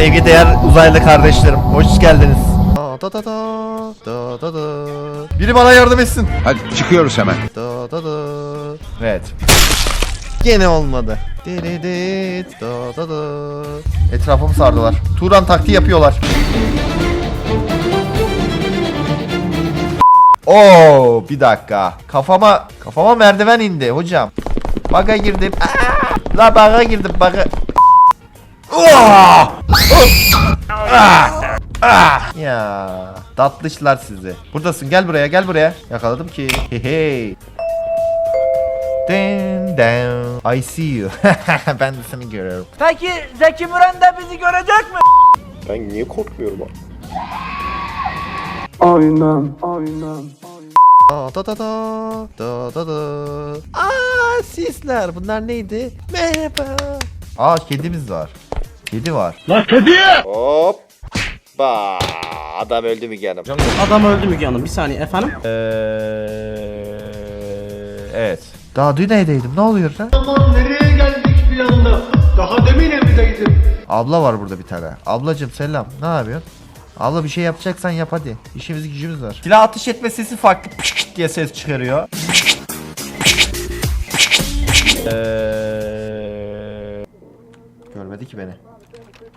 Sevgideğer uzaylı kardeşlerim. Hoş geldiniz. Da da da da da da da. Biri bana yardım etsin. Hadi çıkıyoruz hemen. Da da da. Evet. Gene olmadı. Dididit, Da da da. Etrafımı sardılar. Turan taktiği yapıyorlar. Oo, bir dakika. Kafama kafama merdiven indi hocam. Baga girdim. Aa! La baga girdim baga. Ah! Ah! Ah! Ya tatlışlar sizi. Buradasın gel buraya gel buraya. Yakaladım ki. Hey hey. Dun. I see you. ben de seni görüyorum. Peki Zeki Müren de bizi görecek mi? Ben niye korkmuyorum abi? Da da da da da da da. Aa sisler bunlar neydi? Merhaba. Aa kedimiz var. Kedi var. Hop. Ba adam öldü mü canım? Adam öldü Müge Hanım. Bir saniye efendim. Ee, evet. Daha dün evdeydim. Ne oluyor lan? Aman nereye geldik bir anda? Daha demin evdeydim. Abla var burada bir tane. Ablacım selam. Ne yapıyorsun? Abla bir şey yapacaksan yap hadi. İşimiz gücümüz var. Silah atış etme sesi farklı pışkıt diye ses çıkarıyor. Eee... Görmedi ki beni.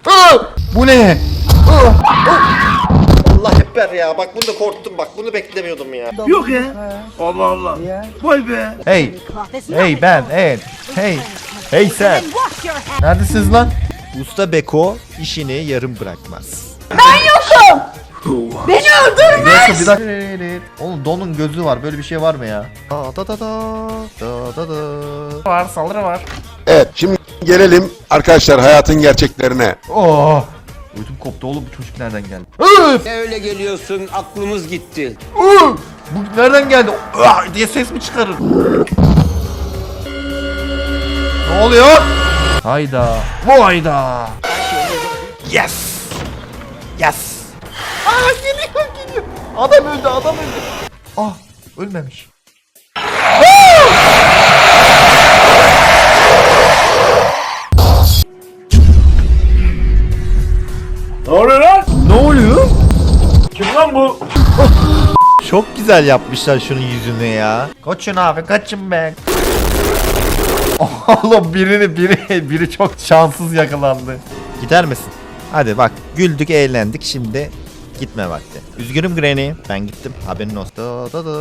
Aa! Bu ne? Allah ekber ya bak bunu da korktum bak bunu beklemiyordum ya. Yok ya. Allah Allah. Vay be. Hey. Hey ben. Evet. Hey. Hey sen. Neredesiniz lan? Usta Beko işini yarım bırakmaz. Bir dakika bir dakika. Oğlum donun gözü var. Böyle bir şey var mı ya? Da da da da da da da. Var saldırı var. Evet şimdi gelelim arkadaşlar hayatın gerçeklerine. Oh. Ödüm koptu oğlum bu çocuk nereden geldi? Üf! öyle geliyorsun aklımız gitti. Bu nereden geldi? Ah! diye ses mi çıkarır? Ne oluyor? Hayda. Bu hayda. Yes. Yes. Aa geliyor geliyor. Adam öldü adam öldü. Ah ölmemiş. Ne oluyor lan? Ne oluyor? Kim lan bu? Çok güzel yapmışlar şunun yüzünü ya. Kaçın abi kaçın be. Oğlum birini biri biri çok şanssız yakalandı. Gider misin? Hadi bak güldük eğlendik şimdi gitme vakti. Üzgünüm Granny ben gittim haberin olsun. Da da da